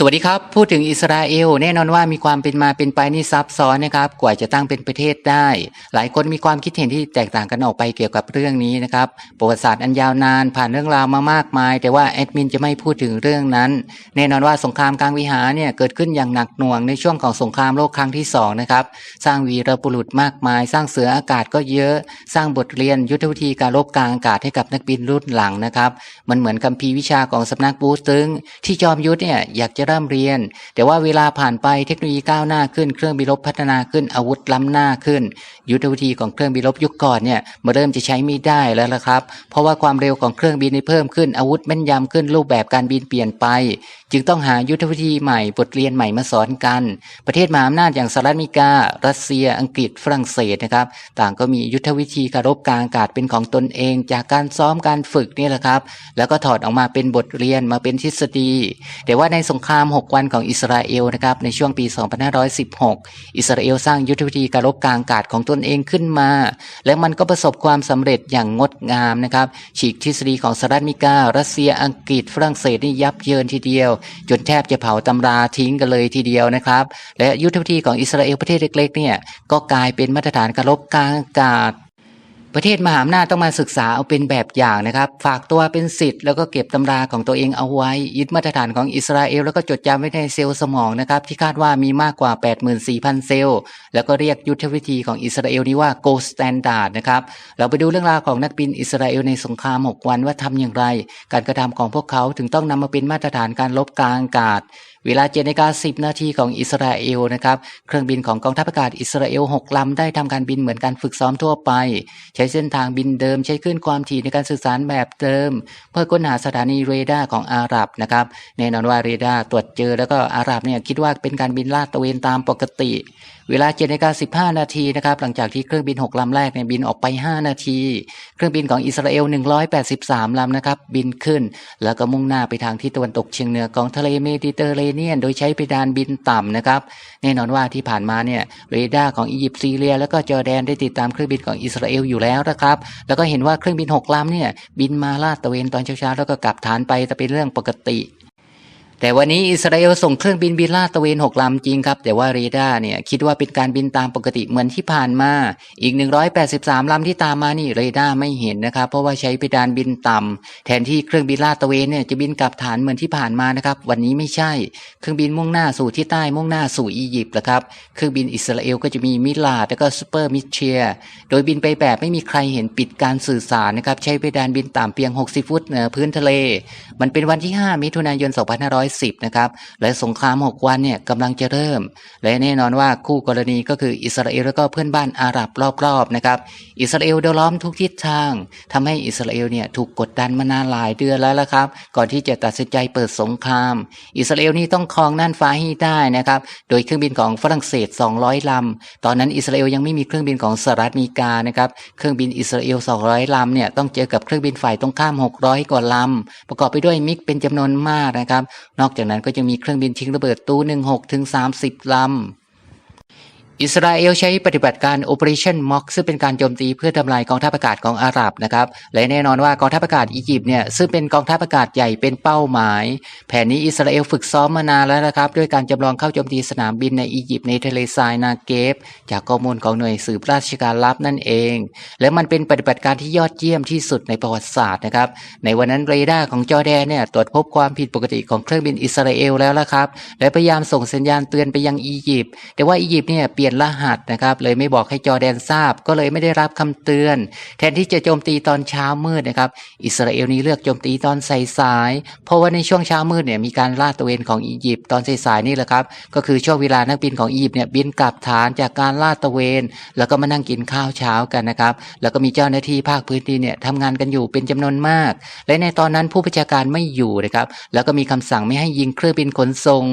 สวัสดีครับ พูดถึงอิสราเอล แน่นอนว่ามีความเป็นมาเป็นไปนี่ซับซ้อนนะครับ กว่าจะตั้งเป็นประเทศได้ หลายคนมีความคิดเห็นที่แตกต่างกันออกไปเกี่ยวกับเรื่องนี้นะครับประวัติศาสตร์อันยาวนานผ่านเรื่องราวมามากมาย แต่ว่าแอดมินจะไม่พูดถึงเรื่องนั้น แน่นอนว่าสงครามกลางวิหารเนี่ยเกิดขึ้นอย่างหนักหน่วงในช่วงของสงครามโลกครั้งที่สองนะครับสร้างวีรบุรุษมากมาย สร้างเสืออากาศก็เยอะ สร้างบทเรียนยุทธวิธีการรบกลางอากาศให้กับนักบินรุ่นหลังนะครับมันเหมือนคัมภีร์วิชาของสำนักบูสตึงที่จอมยุทธเนี่ยอยากจะริ่มเรียน แต่ว่าเวลาผ่านไปเทคโนโลยีก้าวหน้าขึ้นเครื่องบินรบพัฒนาขึ้นอาวุธล้ำหน้าขึ้น ยุทธวิธีของเครื่องบินรบยุคก่อนเนี่ยมาเริ่มจะใช้ไม่ได้แล้วละครับ เพราะว่าความเร็วของเครื่องบินเพิ่มขึ้นอาวุธแม่นยำขึ้นรูปแบบการบินเปลี่ยนไป จึงต้องหายุทธวิธีใหม่บทเรียนใหม่มาสอนกัน ประเทศมหาอำนาจอย่างสหรัฐอเมริกา รัสเซีย อังกฤษฝรั่งเศสนะครับ ต่างก็มียุทธวิธีการรบกลางอากาศเป็นของตนเอง จากการซ้อมการฝึกนี่แหละครับ แล้วก็ถอดออกมาเป็นบทเรียนมาเป็นทฤษฎี แต่ว่าในสงครามาม 6 วันของอิสราเอลนะครับในช่วงปี 2516 อิสราเอลสร้างยุทธวิธีการรบกลางอากาศของตนเองขึ้นมา และมันก็ประสบความสำเร็จอย่างงดงามนะครับฉีกทฤษฎีของสหรัฐอเมริการัสเซียอังกฤษฝรั่งเศสนี่ยับเยินทีเดียว จนแทบจะเผาตำราทิ้งกันเลยทีเดียวนะครับและยุทธวิธีของอิสราเอลประเทศเล็กๆเนี่ยก็กลายเป็นมาตรฐานการรบกลางอากาศ ประเทศมหาอำนาจต้องมาศึกษาเอาเป็นแบบอย่างนะครับ ฝากตัวเป็นสิทธิ์แล้วก็เก็บตำราของตัวเองเอาไว้ ยึดมาตรฐานของอิสราเอลแล้วก็จดจำไว้ในเซลล์สมองนะครับ ที่คาดว่ามีมากกว่า 84,000 เซลล์ แล้วก็เรียกยุทธวิธีของอิสราเอลนี้ว่า Gold Standard นะครับ เราไปดูเรื่องราวของนักบินอิสราเอลในสงคราม 6 วันว่าทำอย่างไร การกระทำของพวกเขาถึงต้องนำมาเป็นมาตรฐานการลบกลางอากาศ เวลาเจ็ดนาฬิกาสิบนาทีของอิสราเอลนะครับ เครื่องบินของกองทัพอากาศอิสราเอล6ลำได้ทำการบินเหมือนการฝึกซ้อมทั่วไป ใช้เส้นทางบินเดิมใช้คลื่นความถี่ในการสื่อสารแบบเดิม เพื่อค้นหาสถานีเรดาร์ของอาหรับนะครับแน่นอนว่าเรดาร์ตรวจเจอแล้วก็อาหรับเนี่ยคิดว่าเป็นการบินลาดตระเวนตามปกติ เวลา7นาฬิกา15นาทีนะครับหลังจากที่เครื่องบิน6ลำแรกเนี่ยบินออกไป5นาที เครื่องบินของอิสราเอล183ลำนะครับบินขึ้น แล้วก็มุ่งหน้าไปทางที่ตะวันตกเฉียงเหนือของทะเลเมดิเตอร์เรเนียน โดยใช้เพดานบินต่ำนะครับ แน่นอนว่าที่ผ่านมาเนี่ยเรดาร์ของอียิปต์ซีเรีย แล้วก็จอร์แดนได้ติดตามเครื่องบินของอิสราเอลอยู่แล้วนะครับ แล้วก็เห็นว่าเครื่องบิน6ลำเนี่ยบินมาลาดตระเวนตอนเช้าๆแล้วก็กลับฐานไปแต่เป็นเรื่องปกติ แต่วันนี้อิสราเอลส่งเครื่องบินบินลาดตะเวน6ลำจริงครับ แต่ว่าเรดาร์เนี่ยคิดว่าเป็นการบินตามปกติเหมือนที่ผ่านมา อีก 183ลำที่ตามมานี่เรดาร์ไม่เห็นนะครับ เพราะว่าใช้เพดานบินต่ำแทนที่เครื่องบินลาดตะเวนเนี่ยจะบินกลับฐานเหมือนที่ผ่านมานะครับ วันนี้ไม่ใช่ เครื่องบินมุ่งหน้าสู่ที่ใต้มุ่งหน้าสู่อียิปต์นะครับ เครื่องบินอิสราเอลก็จะมีมิลาดแล้วก็ซูเปอร์มิเชียโดยบินไปแบบไม่มีใครเห็นปิดการสื่อสารนะครับ ใช้เพดานบินต่ำเพียง 60 ฟุตเหนือพื้นทะเล มันเป็นวันที่ 5 มิถุนายน2510 นะครับ และสงคราม 6 วันเนี่ยกำลังจะเริ่ม และแน่นอนว่าคู่กรณีก็คืออิสราเอลแล้วก็เพื่อนบ้านอาหรับรอบๆนะครับ อิสราเอลโดนล้อมทุกทิศทางทำให้อิสราเอลเนี่ยถูกกดดันมานานหลายเดือนแล้วละครับ ก่อนที่จะตัดสินใจเปิดสงคราม อิสราเอลนี่ต้องครองน่านฟ้าให้ได้นะครับ โดยเครื่องบินของฝรั่งเศส 200ลำตอนนั้นอิสราเอลยังไม่มีเครื่องบินของสหรัฐอเมริกานะครับ เครื่องบินอิสราเอล 200 ลำเนี่ยต้องเจอกับเครื่องบินฝ่ายตรงข้าม 600 กว่าลำประกอบไปด้วยมิกเป็นจำนวนมากนะครับนอกจากนั้นก็จะมีเครื่องบินทิ้งระเบิดตู้16ถึง30ลำ อิสราเอลใช้ปฏิบัติการ Operation Mock ซึ่งเป็นการโจมตีเพื่อทำลายกองทัพอากาศของอาหรับนะครับ และแน่นอนว่ากองทัพอากาศอียิปต์เนี่ยซึ่งเป็นกองทัพอากาศใหญ่เป็นเป้าหมาย แผนนี้อิสราเอลฝึกซ้อมมานานแล้วนะครับ ด้วยการจำลองเข้าโจมตีสนามบินในอียิปต์ในทะเลทรายนาเกฟ จากข้อมูลของหน่วยสืบราชการลับนั่นเอง และมันเป็นปฏิบัติการที่ยอดเยี่ยมที่สุดในประวัติศาสตร์นะครับ ในวันนั้นเรดาร์ของจอแดนเนี่ยตรวจพบความผิดปกติของเครื่องบินอิสราเอลแล้วละครับ และพยายามส่งสัญญาณเตือนไปยังอียิปต์ แต่ว่าอียิปต์เนี่ยเปลี่ยนรหัสนะครับ เลยไม่บอกให้จอแดนทราบ ก็เลยไม่ได้รับคำเตือน แทนที่จะโจมตีตอนเช้ามืดนะครับ อิสราเอลนี้เลือกโจมตีตอนสายๆเพราะว่าในช่วงเช้ามืดเนี่ยมีการลาดตระเวนของอียิปต์ตอนสายๆนี่แหละครับ ก็คือช่วงเวลานักบินของอียิปต์เนี่ยบินกลับฐานจากการลาดตระเวน แล้วก็มานั่งกินข้าวเช้ากันนะครับ แล้วก็มีเจ้าหน้าที่ภาคพื้นที่เนี่ยทำงานกันอยู่เป็นจำนวนมาก และในตอนนั้นผู้บัญชาการไม่อยู่นะครับ แล้วก็มีคำสั่งไม่ให้ยิงเครื่องบินขนส่ง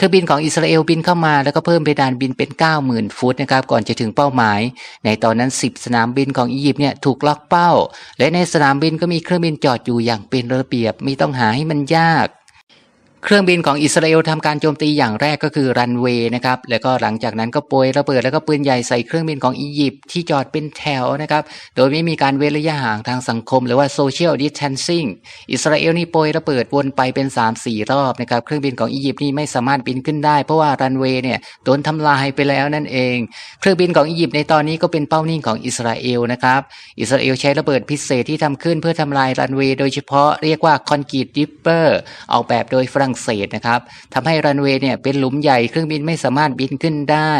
เครื่องบินของอิสราเอลบินเข้ามาแล้วก็เพิ่มเพดานบินเป็น 90,000 ฟุตนะครับก่อนจะถึงเป้าหมาย ในตอนนั้น 10 สนามบินของอียิปต์เนี่ยถูกล็อกเป้า และในสนามบินก็มีเครื่องบินจอดอยู่อย่างเป็นระเบียบไม่ต้องหาให้มันยาก เครื่องบินของอิสราเอลทำการโจมตีอย่างแรกก็คือรันเวย์นะครับ แล้วก็หลังจากนั้นก็โปรยระเบิดแล้วก็ปืนใหญ่ใส่เครื่องบินของอียิปต์ที่จอดเป็นแถวนะครับ โดยไม่มีการเว้นระยะห่างทางสังคม หรือว่า social distancing อิสราเอลนี่โปรยระเบิดวนไปเป็น 3-4 รอบนะครับ เครื่องบินของอียิปต์นี่ไม่สามารถบินขึ้นได้ เพราะว่ารันเวย์เนี่ยโดนทำลายไปแล้วนั่นเอง เครื่องบินของอียิปต์ในตอนนี้ก็เป็นเป้านิ่งของอิสราเอลนะครับ อิสราเอลใช้ระเบิดพิเศษที่ทำขึ้นเพื่อทำลายรันเวย์โดยเฉพาะเรียกว่าคอนกรีตดิปเปอร์ออกแบบโดยฝรั่งเศสนะครับทำให้รันเวย์เนี่ยเป็นหลุมใหญ่เครื่องบินไม่สามารถบินขึ้นได้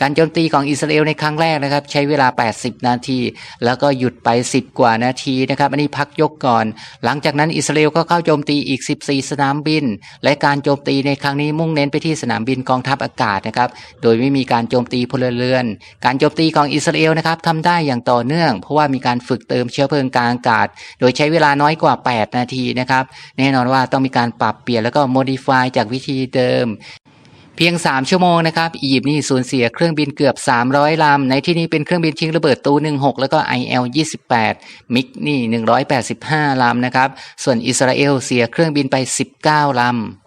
การโจมตีของอิสราเอลในครั้งแรกนะครับ ใช้เวลา 80 นาที แล้วก็หยุดไป 10 กว่านาทีนะครับ อันนี้พักยกก่อน หลังจากนั้นอิสราเอลก็เข้าโจมตีอีก 14 สนามบิน และการโจมตีในครั้งนี้มุ่งเน้นไปที่สนามบินกองทัพอากาศนะครับ โดยไม่มีการโจมตีพลเรือน การโจมตีของอิสราเอลนะครับทำได้อย่างต่อเนื่อง เพราะว่ามีการฝึกเติมเชื้อเพลิงกลางอากาศ โดยใช้เวลาน้อยกว่า 8 นาทีนะครับ แน่นอนว่าต้องมีการปรับเปลี่ยนแล้วก็ modify จากวิธีเดิม เพียง 3 ชั่วโมงนะครับ อียิปต์นี่สูญเสียเครื่องบินเกือบ 300 ลำ ในที่นี้เป็นเครื่องบินทิ้งระเบิดตู 16 แล้วก็ IL 28 มิกนี่ 185 ลำนะครับ ส่วนอิสราเอลเสียเครื่องบินไป 19 ลำ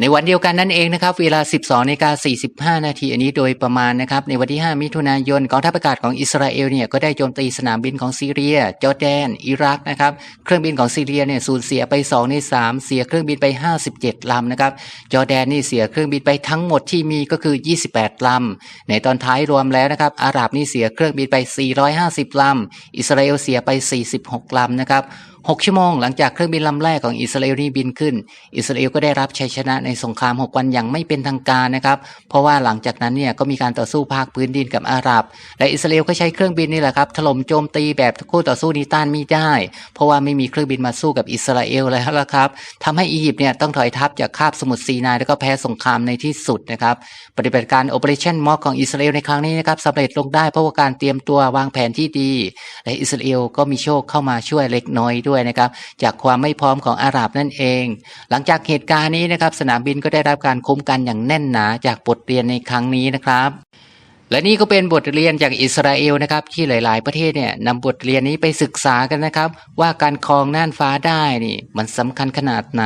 ในวันเดียวกันนั่นเองนะครับ เวลา 12นาฬิกา45 นาทีอันนี้โดยประมาณนะครับ ในวันที่ 5 มิถุนายนกองทัพอากาศของอิสราเอลเนี่ยก็ได้โจมตีสนามบินของซีเรีย จอร์แดน อิรักนะครับ เครื่องบินของซีเรียเนี่ยสูญเสียไป 2 ใน 3 เสียเครื่องบินไป 57 ลำนะครับ จอร์แดนนี่เสียเครื่องบินไปทั้งหมดที่มีก็คือ 28 ลำ ในตอนท้ายรวมแล้วนะครับ อาหรับนี่เสียเครื่องบินไป 450 ลำ อิสราเอลเสียไป 46 ลำนะครับ 6 ชั่วโมงหลังจากเครื่องบินลำแรกของอิสราเอลนี่บินขึ้น อิสราเอลก็ได้รับชัยชนะในสงคราม 6 วันอย่างไม่เป็นทางการนะครับ เพราะว่าหลังจากนั้นเนี่ยก็มีการต่อสู้ภาคพื้นดินกับอาหรับ และอิสราเอลก็ใช้เครื่องบินนี่แหละครับถล่มโจมตีแบบคู่ต่อสู้นี้ต้านไม่ได้ เพราะว่าไม่มีเครื่องบินมาสู้กับอิสราเอลแล้วละครับทำให้อียิปต์เนี่ยต้องถอยทัพจากคาบสมุทรซีนายแล้วก็แพ้สงครามในที่สุดนะครับปฏิบัติการ Operation Mock ของอิสราเอลในครั้งนี้นะครับสำเร็จลงได้เพราะว่าการเตรียมตัววางแผนที่ดี และอิสราเอลก็มีโชคเข้ามาช่วยเล็กน้อยด้วยนะครับ จากความไม่พร้อมของอาหรับนั่นเอง หลังจากเหตุการณ์นี้นะครับ สนามบินก็ได้รับการคุ้มกันอย่างแน่นหนาจากบทเรียนในครั้งนี้นะครับและนี่ก็เป็นบทเรียนจากอิสราเอลนะครับที่หลาย ๆ ประเทศเนี่ยนำบทเรียนนี้ไปศึกษากันนะครับ ว่าการครองน่านฟ้าได้นี่มันสำคัญขนาดไหน